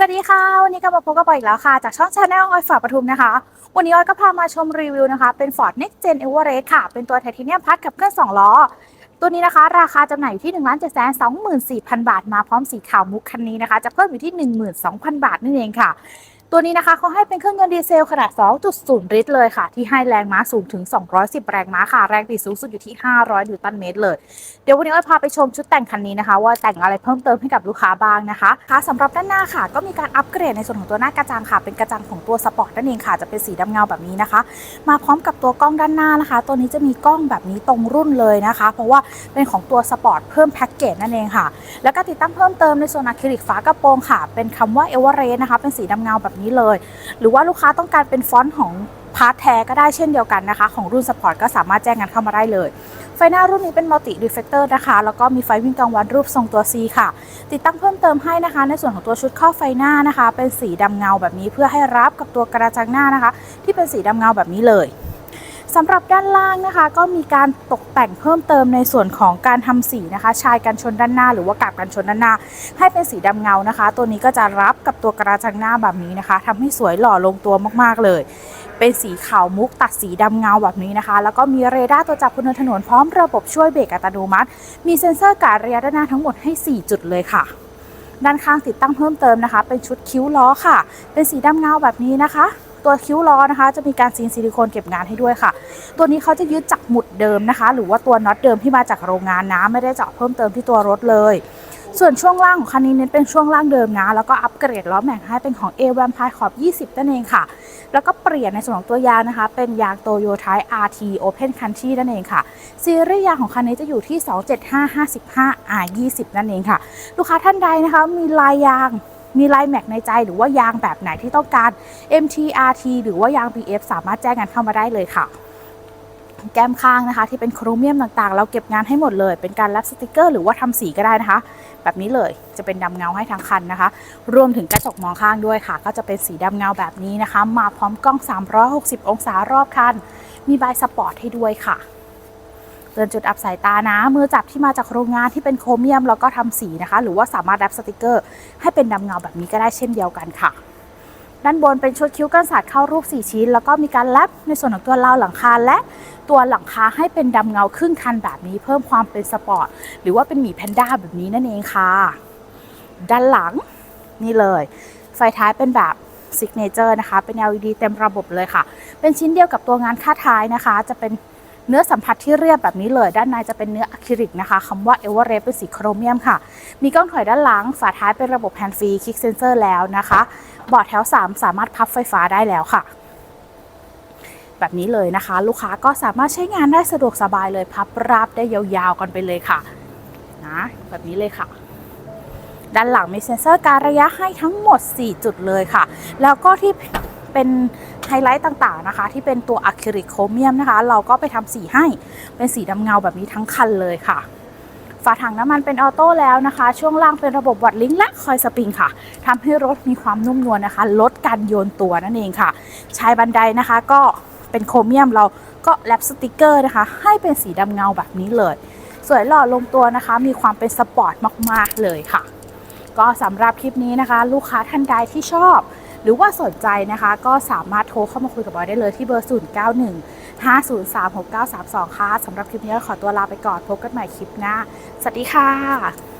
สวัสดีค่ะ วันนี้ก็มาพบกับปอยอีกแล้วค่ะ จากช่องชาแนลออยฝาปทุมนะคะ วันนี้ออยก็พามาชมรีวิวนะคะ เป็น Ford Next Gen Everest ค่ะ เป็นตัวไทเทเนียมพัดกับเครื่อง2ล้อ ตัวนี้นะคะ ราคาจำหน่ายอยู่ที่ 1 7 2 4 0 0 0 บาท มาพร้อมสีขาวมุกคันนี้นะคะ จะเพิ่มอยู่ที่ 12,000 บาทนั่นเองค่ะ ตัวนี้นะคะเขาให้เป็นเครื่องยนต์ดีเซลขนาด 2.0 ลิตรเลยค่ะ ที่ให้แรงม้าสูงถึง 210 แรงม้าค่ะ แรงบิดสูงสุดอยู่ที่ 500 นิวตันเมตรเลย เดี๋ยววันนี้อ้อยพาไปชมชุดแต่งคันนี้นะคะ ว่าแต่งอะไรเพิ่มเติมให้กับลูกค้าบ้างนะคะค่ะสำหรับด้านหน้าค่ะ ก็มีการอัปเกรดในส่วนของตัวหน้ากระจังค่ะ เป็นกระจังของตัวสปอร์ตนั่นเองค่ะ จะเป็นสีดำเงาแบบนี้นะคะ มาพร้อมกับตัวกล้องด้านหน้านะคะ ตัวนี้จะมีกล้องแบบนี้ตรงรุ่นเลยนะคะ เพราะว่าเป็นของตัวสปอร์ตเพิ่มแพ็กเกจนั่นเองค่ะ แล้วก็ติดตั้งเพิ่มเติมในส่วนอะคริลิกฝากระโปรงค่ะ เป็นคำว่าเอเวอเรสนะคะ เป็นสีดำเงาแบบนี้เลย หรือว่าลูกค้าต้องการเป็นฟอนต์ของพาร์ทแท้ก็ได้เช่นเดียวกันนะคะ ของรุ่นสปอร์ตก็สามารถแจ้งงานเข้ามาได้เลย ไฟหน้ารุ่นนี้เป็นมัลติรีเฟกเตอร์นะคะ แล้วก็มีไฟวิ่งกลางวันรูปทรงตัว C ค่ะ ติดตั้งเพิ่มเติมให้นะคะ ในส่วนของตัวชุดข้อไฟหน้านะคะ เป็นสีดำเงาแบบนี้เพื่อให้รับกับตัวกระจังหน้านะคะ ที่เป็นสีดำเงาแบบนี้เลย สำหรับด้านล่างนะคะ ก็มีการตกแต่งเพิ่มเติมในส่วนของการทำสีนะคะ ชายกันชนด้านหน้า หรือว่ากาบกันชนด้านหน้า ให้เป็นสีดำเงานะคะ ตัวนี้ก็จะรับกับตัวกระจังหน้าแบบนี้นะคะทำให้สวยหล่อลงตัวมากๆเลย เป็นสีขาวมุกตัดสีดำเงาแบบนี้นะคะ แล้วก็มีเรดาร์ตัวจับบนถนนพร้อมระบบช่วยเบรกอัตโนมัติ มีเซ็นเซอร์การระยะด้านหน้าทั้งหมดให้ 4 จุดเลยค่ะ ด้านข้างติดตั้งเพิ่มเติมนะคะ เป็นชุดคิ้วล้อค่ะ เป็นสีดำเงาแบบนี้นะคะ ตัวคิ้วล้อนะคะ จะมีการซีนซิลิโคนเก็บงานให้ด้วยค่ะ ตัวนี้เขาจะยึดจากหมุดเดิมนะคะ หรือว่าตัวน็อตเดิมที่มาจากโรงงานนะไม่ได้เจาะเพิ่มเติมที่ตัวรถเลย ส่วนช่วงล่างของคันนี้เน้นเป็นช่วงล่างเดิมนะ แล้วก็อัปเกรดล้อแม็กให้เป็นของ a อ v พายขอบ 20 นั่นเองค่ะ แล้วก็เปลี่ยนในส่วนของตัวยางนะคะ เป็นยางโตโยไท RT Open Country นั่นเองค่ะ ซีรีส์ยางของคันนี้จะอยู่ที่ 27555 R20 นั่นเองค่ะ ลูกค้าท่านใดนะคะมีลายยาง มีลายแม็กในใจหรือว่ายางแบบไหนที่ต้องการ MTRT หรือว่ายาง BF สามารถแจ้งงานเข้ามาได้เลยค่ะ แก้มข้างนะคะ ที่เป็นโครเมียมต่างๆ เราเก็บงานให้หมดเลย เป็นการแลปสติกเกอร์หรือว่าทำสีก็ได้นะคะ แบบนี้เลยจะเป็นดำเงาให้ทั้งคันนะคะ รวมถึงกระจกมองข้างด้วยค่ะ ก็จะเป็นสีดำเงาแบบนี้นะคะ มาพร้อมกล้อง 360 องศารอบคัน มีใบสปอร์ตให้ด้วยค่ะ ตือนจุดอับสายตานะ มือจับที่มาจากโรงงานที่เป็นโครเมียมแล้วก็ทำสีนะคะ หรือว่าสามารถแรปสติกเกอร์ให้เป็นดำเงาแบบนี้ก็ได้เช่นเดียวกันค่ะ ด้านบนเป็นชุดคิ้วกันศาสตร์เข้ารูป 4 ชิ้น แล้วก็มีการแรปในส่วนของตัวราวหลังคาและตัวหลังคาให้เป็นดำเงาครึ่งคันแบบนี้ เพิ่มความเป็นสปอร์ตหรือว่าเป็นหมีแพนด้าแบบนี้นั่นเองค่ะ ด้านหลังนี่เลย ไฟท้ายเป็นแบบซิกเนเจอร์นะคะ เป็น LED เต็มระบบเลยค่ะ เป็นชิ้นเดียวกับตัวงานค่าท้ายนะคะ จะเป็น เนื้อสัมผัสที่เรียบแบบนี้เลย ด้านในจะเป็นเนื้ออะคริลิกนะคะคำว่าเอเวอเรสเป็นสีโครเมียมค่ะ มีกล้องถอยด้านหลัง ฝาท้ายเป็นระบบแฮนด์ฟรีคลิกเซนเซอร์แล้วนะคะบอร์ดแถว 3 สามารถพับไฟฟ้าได้แล้วค่ะ แบบนี้เลยนะคะ ลูกค้าก็สามารถใช้งานได้สะดวกสบายเลยพับราบได้ยาวๆกันไปเลยค่ะนะแบบนี้เลยค่ะด้านหลังมีเซ็นเซอร์การระยะให้ทั้งหมด 4 จุดเลยค่ะ แล้วก็ที่ เป็นไฮไลท์ต่างๆนะคะ ที่เป็นตัวอะคริลิกโครเมียมนะคะ เราก็ไปทำสีให้เป็นสีดำเงาแบบนี้ทั้งคันเลยค่ะฝาถังน้ำมันเป็นออโต้แล้วนะคะ ช่วงล่างเป็นระบบวัดลิงและคอยสปริงค่ะทำให้รถมีความนุ่มนวลนะคะ ลดการโยนตัวนั่นเองค่ะชายบันไดนะคะก็เป็นโครเมียมเราก็แลปสติกเกอร์นะคะ ให้เป็นสีดำเงาแบบนี้เลย สวยหล่อลงตัวนะคะ มีความเป็นสปอร์ตมากๆเลยค่ะ ก็สำหรับคลิปนี้นะคะ ลูกค้าท่านใดที่ชอบ หรือว่าสนใจนะคะก็สามารถโทรเข้ามาคุยกับบอยได้เลยที่เบอร์ 0 9 1 5 0 3 6 9 3 2 ค่ะสำหรับคลิปนี้ขอตัวลาไปก่อนพบกันใหม่คลิปหน้า สวัสดีค่ะ